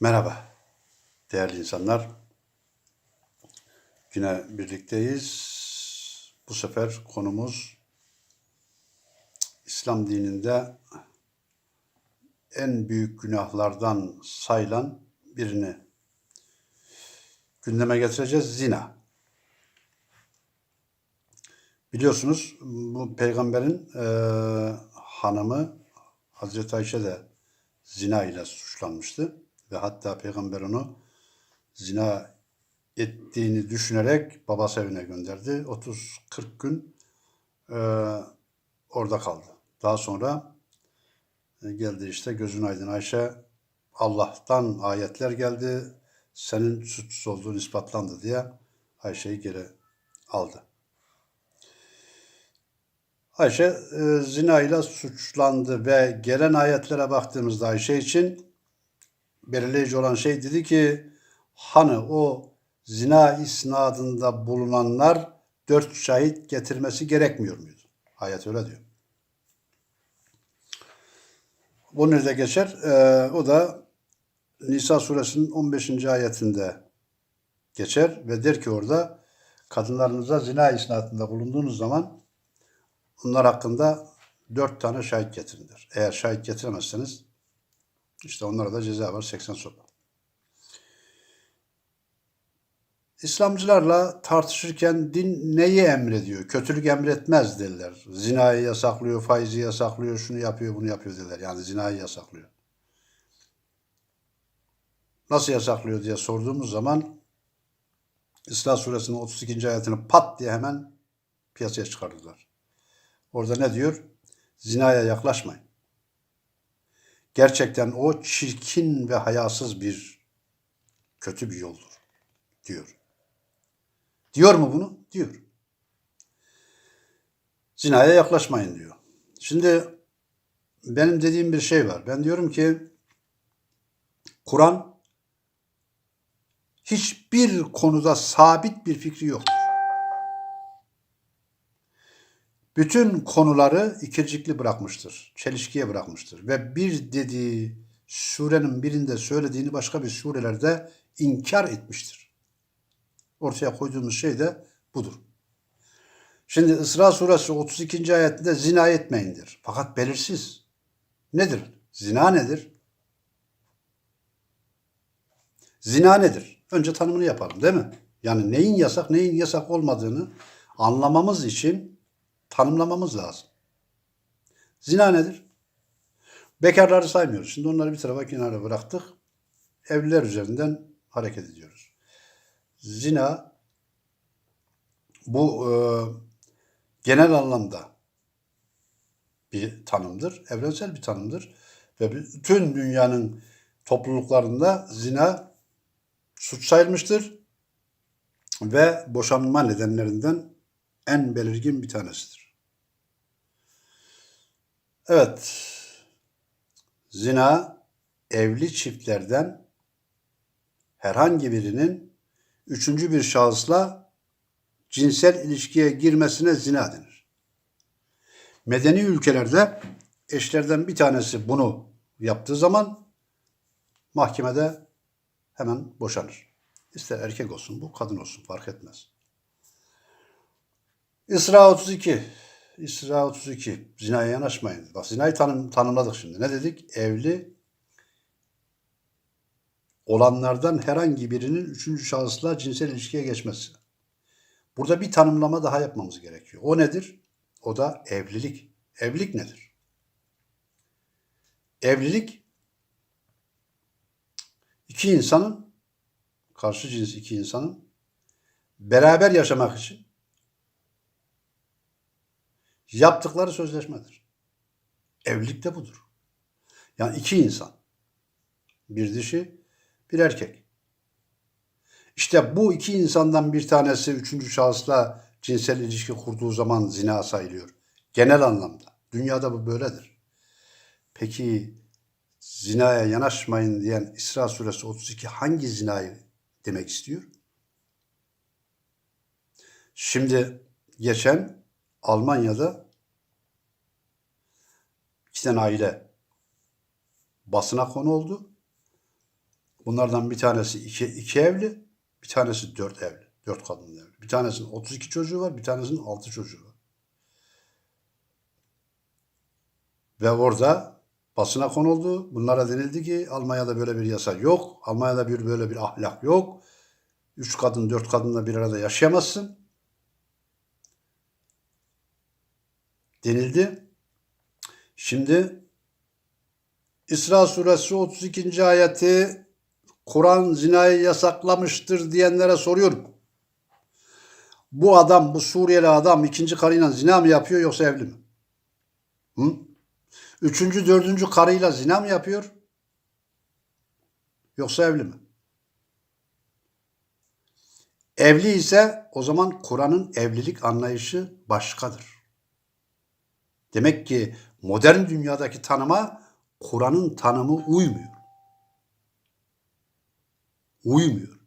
Merhaba değerli insanlar. Yine birlikteyiz. Bu sefer konumuz İslam dininde en büyük günahlardan sayılan birini gündeme getireceğiz. Zina. Biliyorsunuz bu peygamberin eee, hanımı Hazreti Ayşe de zina ile suçlanmıştı. Ve hatta peygamber onu zina ettiğini düşünerek babası evine gönderdi. 30-40 gün eee, orada kaldı. Daha sonra e, geldi işte gözün aydın Ayşe Allah'tan ayetler geldi. Senin suçsuz olduğun ispatlandı diye Ayşe'yi geri aldı. Ayşe e, zina ile suçlandı ve gelen ayetlere baktığımızda Ayşe için belirleyici olan şey dedi ki hani o zina isnadında bulunanlar dört şahit getirmesi gerekmiyor muydu? Ayet öyle diyor. Bu nerede geçer? Ee, o da Nisa suresinin 15. ayetinde geçer ve der ki orada kadınlarınıza zina isnadında bulunduğunuz zaman onlar hakkında dört tane şahit getirin der. Eğer şahit getiremezseniz işte onlara da ceza var 80 sopa. İslamcılarla tartışırken din neyi emrediyor? Kötülük emretmez dediler. Zinayı yasaklıyor, faizi yasaklıyor, şunu yapıyor, bunu yapıyor dediler. Yani zinayı yasaklıyor. Nasıl yasaklıyor diye sorduğumuz zaman İsra suresinin 32. ayetini pat diye hemen piyasaya çıkardılar. Orada ne diyor? Zinaya yaklaşmayın. Gerçekten o çirkin ve hayasız bir kötü bir yoldur diyor. Diyor mu bunu? Diyor. Zinaya yaklaşmayın diyor. Şimdi benim dediğim bir şey var. Ben diyorum ki Kur'an hiçbir konuda sabit bir fikri yoktur. Bütün konuları ikircikli bırakmıştır. Çelişkiye bırakmıştır. Ve bir dediği surenin birinde söylediğini başka bir surelerde inkar etmiştir. Ortaya koyduğumuz şey de budur. Şimdi İsra suresi 32. ayetinde zina etmeyindir. Fakat belirsiz. Nedir? Zina nedir? Zina nedir? Önce tanımını yapalım değil mi? Yani neyin yasak, neyin yasak olmadığını anlamamız için tanımlamamız lazım. Zina nedir? Bekarları saymıyoruz. Şimdi onları bir tarafa kenara bıraktık. Evliler üzerinden hareket ediyoruz. Zina bu e, genel anlamda bir tanımdır. Evrensel bir tanımdır. Ve bütün dünyanın topluluklarında zina suç sayılmıştır. Ve boşanma nedenlerinden en belirgin bir tanesidir. Evet, zina evli çiftlerden herhangi birinin üçüncü bir şahısla cinsel ilişkiye girmesine zina denir. Medeni ülkelerde eşlerden bir tanesi bunu yaptığı zaman mahkemede hemen boşanır. İster erkek olsun bu, kadın olsun fark etmez. İsra 32. İsra 32. Zinaya yanaşmayın. Bak zinayı tanım, tanımladık şimdi. Ne dedik? Evli olanlardan herhangi birinin üçüncü şahısla cinsel ilişkiye geçmesi. Burada bir tanımlama daha yapmamız gerekiyor. O nedir? O da evlilik. Evlilik nedir? Evlilik iki insanın karşı cins iki insanın beraber yaşamak için yaptıkları sözleşmedir. Evlilik de budur. Yani iki insan, bir dişi, bir erkek. İşte bu iki insandan bir tanesi üçüncü şahısla cinsel ilişki kurduğu zaman zina sayılıyor. Genel anlamda. Dünyada bu böyledir. Peki zinaya yanaşmayın diyen İsra suresi 32 hangi zinayı demek istiyor? Şimdi geçen Almanya'da iki tane aile basına konu oldu. Bunlardan bir tanesi iki, iki evli, bir tanesi dört evli. Dört kadınlı evli. Bir tanesinin 32 çocuğu var, bir tanesinin 6 çocuğu var. Ve orada basına konuldu. Bunlara denildi ki Almanya'da böyle bir yasa yok. Almanya'da bir böyle bir ahlak yok. Üç kadın, dört kadınla bir arada yaşayamazsın. Denildi. Şimdi İsra suresi 32. ayeti Kur'an zinayı yasaklamıştır diyenlere soruyorum. Bu adam, bu Suriyeli adam ikinci karıyla zina mı yapıyor yoksa evli mi? Hı? Üçüncü, dördüncü karıyla zina mı yapıyor? Yoksa evli mi? Evli ise o zaman Kur'an'ın evlilik anlayışı başkadır. Demek ki modern dünyadaki tanıma Kur'an'ın tanımı uymuyor. Uymuyor.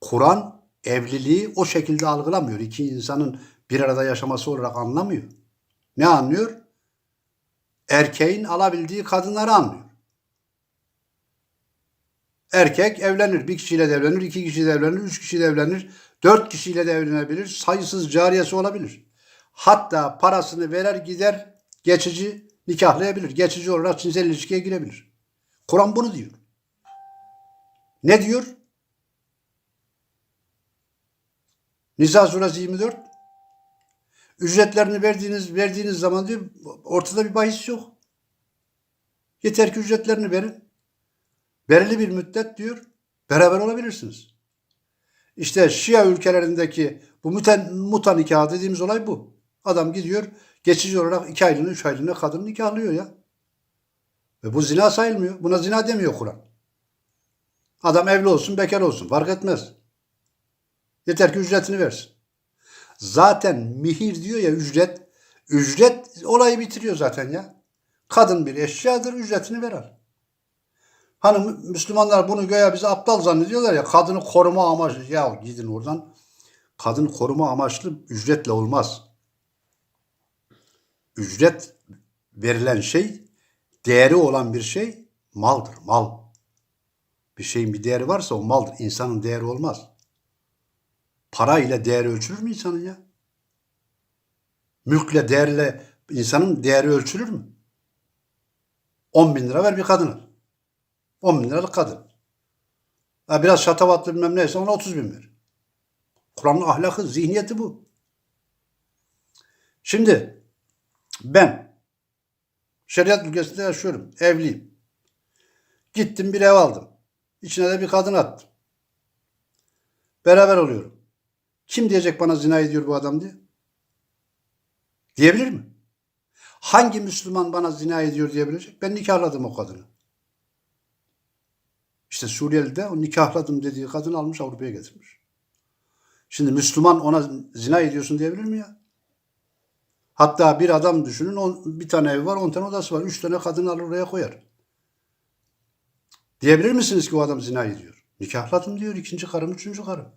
Kur'an evliliği o şekilde algılamıyor. İki insanın bir arada yaşaması olarak anlamıyor. Ne anlıyor? Erkeğin alabildiği kadınları anlıyor. Erkek evlenir. Bir kişiyle de evlenir, iki kişiyle de evlenir, üç kişiyle de evlenir, dört kişiyle de evlenebilir. Sayısız cariyesi olabilir. Hatta parasını verer gider geçici nikahlayabilir. Geçici olarak cinsel ilişkiye girebilir. Kur'an bunu diyor. Ne diyor? Nisa suresi 24. Ücretlerini verdiğiniz verdiğiniz zaman diyor ortada bir bahis yok. Yeter ki ücretlerini verin. Belirli bir müddet diyor beraber olabilirsiniz. İşte Şia ülkelerindeki bu müten, muta nikahı dediğimiz olay bu. Adam gidiyor geçici olarak iki aylığına üç aylığına kadını nikahlıyor ya. Ve bu zina sayılmıyor. Buna zina demiyor Kur'an. Adam evli olsun bekar olsun fark etmez. Yeter ki ücretini versin. Zaten mihir diyor ya ücret. Ücret olayı bitiriyor zaten ya. Kadın bir eşyadır ücretini verer. Hani Müslümanlar bunu göya bizi aptal zannediyorlar ya kadını koruma amaçlı. Ya gidin oradan. Kadını koruma amaçlı ücretle olmaz. Ücret verilen şey değeri olan bir şey maldır. Mal. Bir şeyin bir değeri varsa o maldır. İnsanın değeri olmaz. Para ile değeri ölçülür mü insanın ya? Mülkle değerle insanın değeri ölçülür mü? 10 bin lira ver bir kadına. 10 bin liralık kadın. Ha, biraz şatavatlı bilmem neyse ona 30 bin ver. Kur'an'ın ahlakı, zihniyeti bu. Şimdi ben şeriat ülkesinde yaşıyorum. Evliyim. Gittim bir ev aldım. İçine de bir kadın attım. Beraber oluyorum. Kim diyecek bana zina ediyor bu adam diye? Diyebilir mi? Hangi Müslüman bana zina ediyor diyebilecek? Ben nikahladım o kadını. İşte Suriyeli'de o nikahladım dediği kadını almış Avrupa'ya getirmiş. Şimdi Müslüman ona zina ediyorsun diyebilir mi ya? Hatta bir adam düşünün on, bir tane ev var on tane odası var. Üç tane kadın alır oraya koyar. Diyebilir misiniz ki o adam zina ediyor? Nikahladım diyor ikinci karım, üçüncü karım.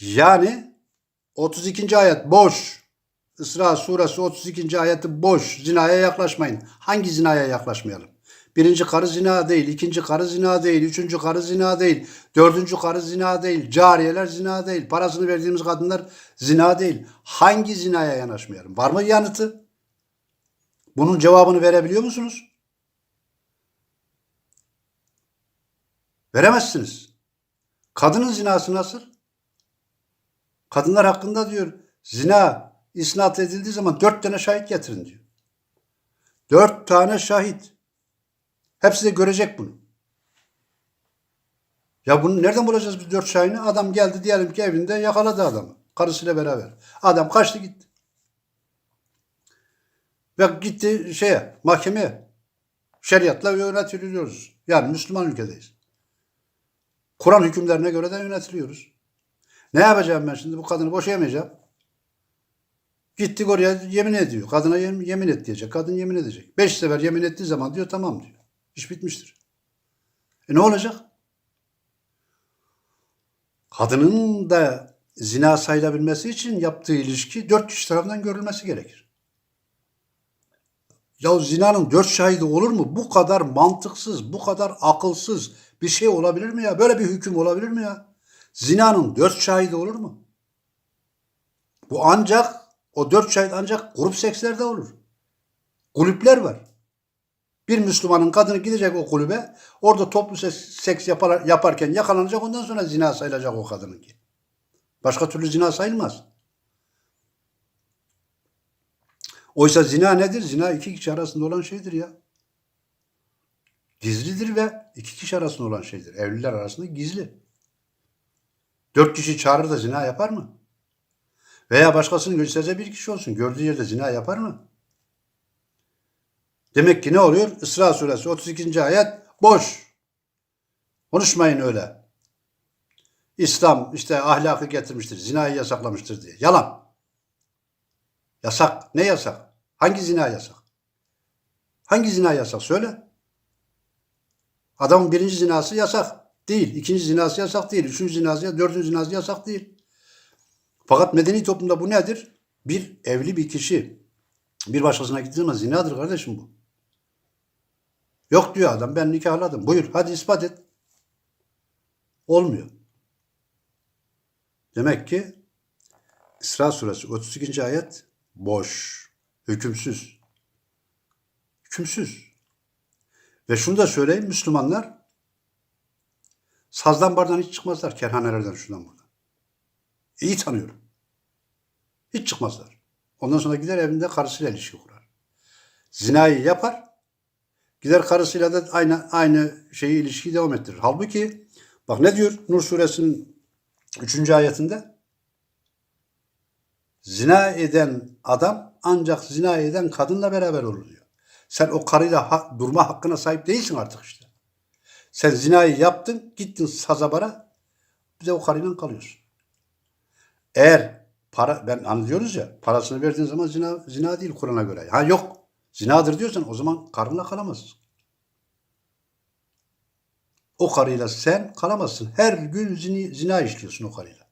Yani 32. ayet boş. İsra suresi 32. ayeti boş. Zinaya yaklaşmayın. Hangi zinaya yaklaşmayalım? Birinci karı zina değil, ikinci karı zina değil, üçüncü karı zina değil, dördüncü karı zina değil, cariyeler zina değil, parasını verdiğimiz kadınlar zina değil. Hangi zinaya yanaşmayalım? Var mı yanıtı? Bunun cevabını verebiliyor musunuz? Veremezsiniz. Kadının zinası nasıl? Kadınlar hakkında diyor zina isnat edildiği zaman dört tane şahit getirin diyor. Dört tane şahit. Hepsi de görecek bunu. Ya bunu nereden bulacağız biz dört şahini? Adam geldi diyelim ki evinde yakaladı adamı. Karısıyla beraber. Adam kaçtı gitti. Ve gitti şeye, mahkemeye. Şeriatla yönetiliyoruz. Yani Müslüman ülkedeyiz. Kur'an hükümlerine göre de yönetiliyoruz. Ne yapacağım ben şimdi? Bu kadını boşayamayacağım. Gittik oraya yemin ediyor. Kadına yemin et diyecek. Kadın yemin edecek. Beş sefer yemin ettiği zaman diyor tamam diyor. İş bitmiştir. E ne olacak? Kadının da zina sayılabilmesi için yaptığı ilişki dört kişi tarafından görülmesi gerekir. Ya zinanın dört şahidi olur mu? Bu kadar mantıksız, bu kadar akılsız bir şey olabilir mi ya? Böyle bir hüküm olabilir mi ya? Zinanın dört şahidi olur mu? Bu ancak, o dört şahit ancak grup sekslerde olur. Kulüpler var. Bir Müslümanın kadını gidecek o kulübe, orada toplu seks yapar, yaparken yakalanacak, ondan sonra zina sayılacak o kadınınki. Başka türlü zina sayılmaz. Oysa zina nedir? Zina iki kişi arasında olan şeydir ya. Gizlidir ve iki kişi arasında olan şeydir. Evliler arasında gizli. Dört kişi çağırır da zina yapar mı? Veya başkasının gösterse bir kişi olsun. Gördüğü yerde zina yapar mı? Demek ki ne oluyor? İsra suresi 32. ayet boş. Konuşmayın öyle. İslam işte ahlakı getirmiştir, zinayı yasaklamıştır diye. Yalan. Yasak. Ne yasak? Hangi zina yasak? Hangi zina yasak? Söyle. Adamın birinci zinası yasak değil. ikinci zinası yasak değil. Üçüncü zinası, dördüncü zinası yasak değil. Fakat medeni toplumda bu nedir? Bir evli bir kişi bir başkasına gittiği zaman zinadır kardeşim bu. Yok diyor adam ben nikahladım. Buyur hadi ispat et. Olmuyor. Demek ki İsra suresi 32. ayet boş, hükümsüz. Hükümsüz. Ve şunu da söyleyeyim Müslümanlar sazdan bardan hiç çıkmazlar kerhanelerden şundan buradan. İyi tanıyorum. Hiç çıkmazlar. Ondan sonra gider evinde karısıyla ilişki kurar. Zinayı yapar. Gider karısıyla da aynı aynı şeyi ilişkiyi devam ettirir. Halbuki bak ne diyor Nur suresinin 3. ayetinde? Zina eden adam ancak zina eden kadınla beraber olur diyor. Sen o karıyla ha- durma hakkına sahip değilsin artık işte. Sen zinayı yaptın, gittin sazabara, bir de o karıyla kalıyorsun. Eğer para, ben hani diyoruz ya, parasını verdiğin zaman zina, zina değil Kur'an'a göre. Ha yok, zinadır diyorsan o zaman karınla kalamazsın. O karıyla sen kalamazsın. Her gün zini, zina işliyorsun o karıyla.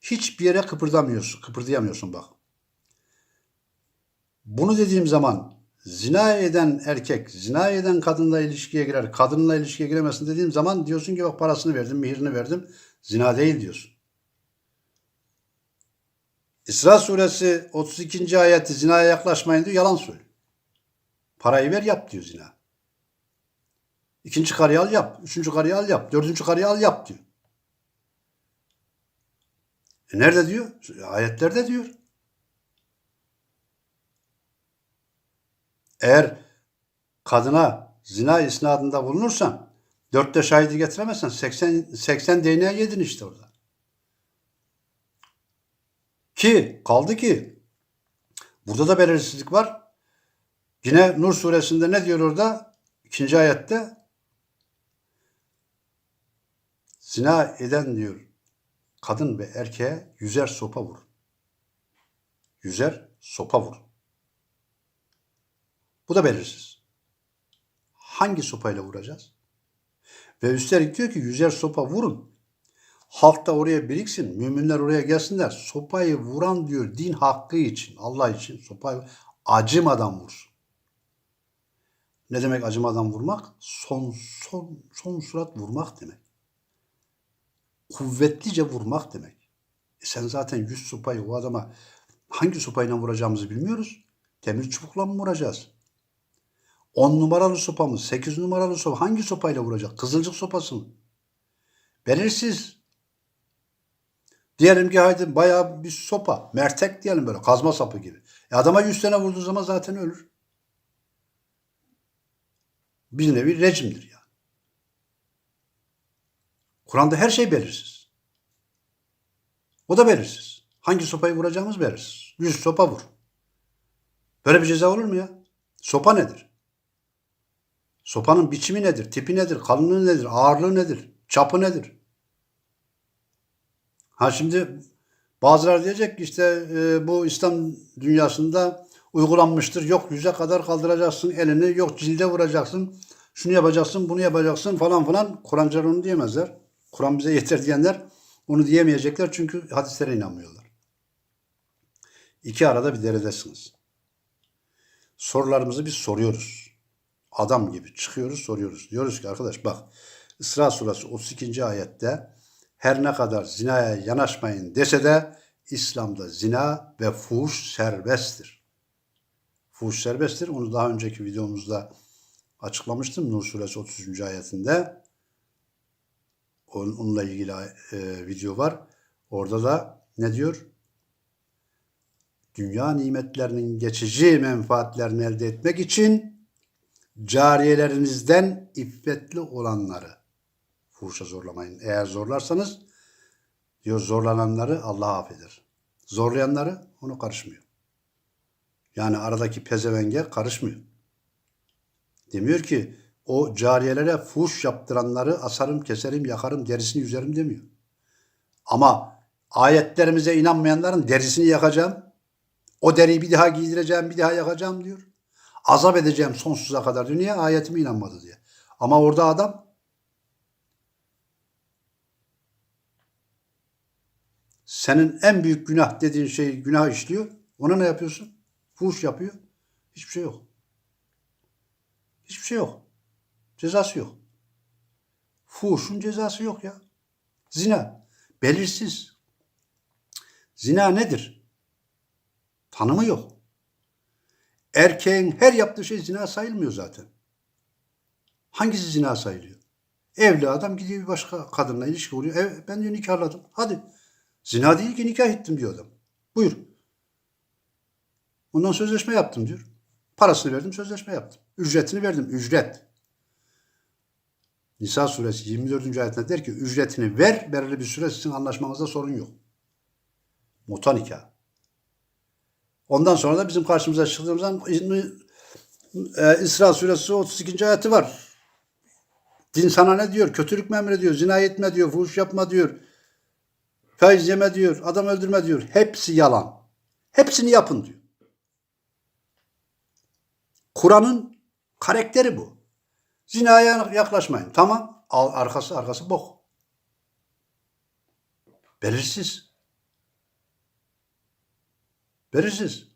Hiçbir yere kıpırdamıyorsun, kıpırdayamıyorsun bak. Bunu dediğim zaman zina eden erkek, zina eden kadınla ilişkiye girer, kadınla ilişkiye giremezsin dediğim zaman diyorsun ki bak parasını verdim, mihirini verdim. Zina değil diyorsun. İsra suresi 32. ayeti zinaya yaklaşmayın diyor, yalan söylüyor. Parayı ver yap diyor zina. İkinci karıyı al yap, üçüncü karıyı al yap, dördüncü karıyı al yap diyor. E nerede diyor? Ayetlerde diyor. Eğer kadına zina isnadında bulunursan, dörtte şahidi getiremezsen 80, 80 değneğe yedin işte orada. Ki kaldı ki burada da belirsizlik var. Yine Nur suresinde ne diyor orada? İkinci ayette zina eden diyor kadın ve erkeğe yüzer sopa vur. Yüzer sopa vur. Bu da belirsiz. Hangi sopayla vuracağız? Ve üstelik diyor ki yüzer sopa vurun. Halk da oraya biriksin. Müminler oraya gelsinler. Sopayı vuran diyor din hakkı için, Allah için sopayı acımadan vursun. Ne demek acımadan vurmak? Son son son surat vurmak demek. Kuvvetlice vurmak demek. E sen zaten yüz sopayı o adama hangi sopayla vuracağımızı bilmiyoruz. Demir çubukla mı vuracağız? 10 numaralı sopa mı? 8 numaralı sopa hangi sopayla vuracak? Kızılcık sopası mı? Belirsiz. Diyelim ki haydi bayağı bir sopa. Mertek diyelim böyle kazma sapı gibi. E adama 100 tane vurduğu zaman zaten ölür. Bir nevi rejimdir yani. Kur'an'da her şey belirsiz. O da belirsiz. Hangi sopayı vuracağımız belirsiz. Yüz sopa vur. Böyle bir ceza olur mu ya? Sopa nedir? Sopanın biçimi nedir? Tipi nedir? Kalınlığı nedir? Ağırlığı nedir? Çapı nedir? Ha şimdi bazıları diyecek ki işte e, bu İslam dünyasında uygulanmıştır. Yok yüze kadar kaldıracaksın elini, yok cilde vuracaksın, şunu yapacaksın, bunu yapacaksın falan falan. Kur'ancılar onu diyemezler. Kur'an bize yeter diyenler onu diyemeyecekler çünkü hadislere inanmıyorlar. İki arada bir deredesiniz. sorularımızı biz soruyoruz. Adam gibi çıkıyoruz soruyoruz. Diyoruz ki arkadaş bak İsra suresi 32. ayette her ne kadar zinaya yanaşmayın dese de İslam'da zina ve fuhuş serbesttir. Fuhuş serbesttir. Onu daha önceki videomuzda açıklamıştım. Nur suresi 33. ayetinde. Onun- Onunla ilgili e, video var. Orada da ne diyor? Dünya nimetlerinin geçici menfaatlerini elde etmek için cariyelerinizden iffetli olanları fuhuşa zorlamayın. Eğer zorlarsanız diyor zorlananları Allah affeder. Zorlayanları onu karışmıyor. Yani aradaki pezevenge karışmıyor. Demiyor ki o cariyelere fuhuş yaptıranları asarım, keserim, yakarım, derisini yüzerim demiyor. Ama ayetlerimize inanmayanların derisini yakacağım. O deriyi bir daha giydireceğim, bir daha yakacağım diyor. Azap edeceğim sonsuza kadar dünya ayetime inanmadı diye. Ama orada adam senin en büyük günah dediğin şey günah işliyor. Ona ne yapıyorsun? Fuhuş yapıyor. Hiçbir şey yok. Hiçbir şey yok. Cezası yok. Fuhuşun cezası yok ya. Zina. Belirsiz. Zina nedir? Tanımı yok. Erkeğin her yaptığı şey zina sayılmıyor zaten. Hangisi zina sayılıyor? Evli adam gidiyor bir başka kadınla ilişki kuruyor. Ev, ben diyor nikahladım. Hadi. Zina değil ki nikah ettim diyor adam. Buyur. Ondan sözleşme yaptım diyor. Parasını verdim, sözleşme yaptım. Ücretini verdim, ücret. Nisa suresi 24. ayetinde der ki ücretini ver, belirli bir süre sizin anlaşmanızda sorun yok. Muta nikah. Ondan sonra da bizim karşımıza çıktığımızdan e, İsra suresi 32. ayeti var. Din sana ne diyor? Kötülük mü emrediyor? Zina etme diyor, fuhuş yapma diyor. Faiz yeme diyor, adam öldürme diyor. Hepsi yalan. Hepsini yapın diyor. Kur'an'ın karakteri bu. Zinaya yaklaşmayın. Tamam. Al, arkası arkası bok. Belirsiz. Belirsiz.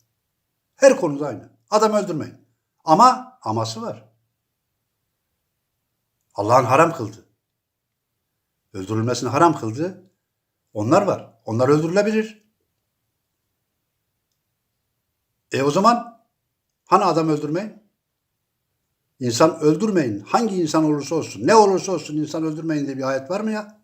Her konuda aynı. Adam öldürmeyin. Ama aması var. Allah'ın haram kıldı. Öldürülmesini haram kıldı. Onlar var. Onlar öldürülebilir. E o zaman hani adam öldürmeyin? İnsan öldürmeyin. Hangi insan olursa olsun, ne olursa olsun insan öldürmeyin diye bir ayet var mı ya?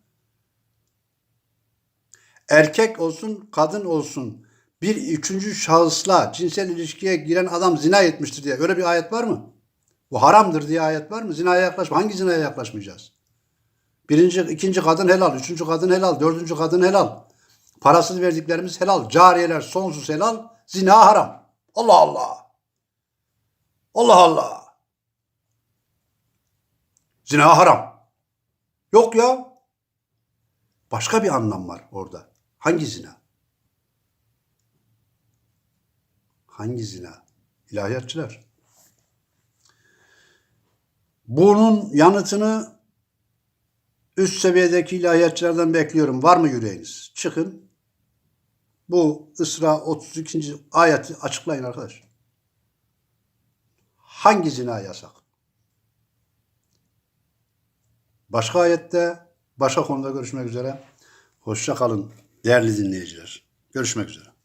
Erkek olsun, kadın olsun bir üçüncü şahısla cinsel ilişkiye giren adam zina etmiştir diye öyle bir ayet var mı? Bu haramdır diye ayet var mı? Zinaya yaklaşma. Hangi zinaya yaklaşmayacağız? Birinci, ikinci kadın helal, üçüncü kadın helal, dördüncü kadın helal. Parasını verdiklerimiz helal. Cariyeler sonsuz helal. Zina haram. Allah Allah. Allah Allah. Zina haram. Yok ya. Başka bir anlam var orada. Hangi zina? Hangi zina? İlahiyatçılar. Bunun yanıtını üst seviyedeki ilahiyatçılardan bekliyorum. Var mı yüreğiniz? Çıkın. Bu Isra 32. ayeti açıklayın arkadaş. Hangi zina yasak? Başka ayette, başka konuda görüşmek üzere. Hoşça kalın değerli dinleyiciler. Görüşmek üzere.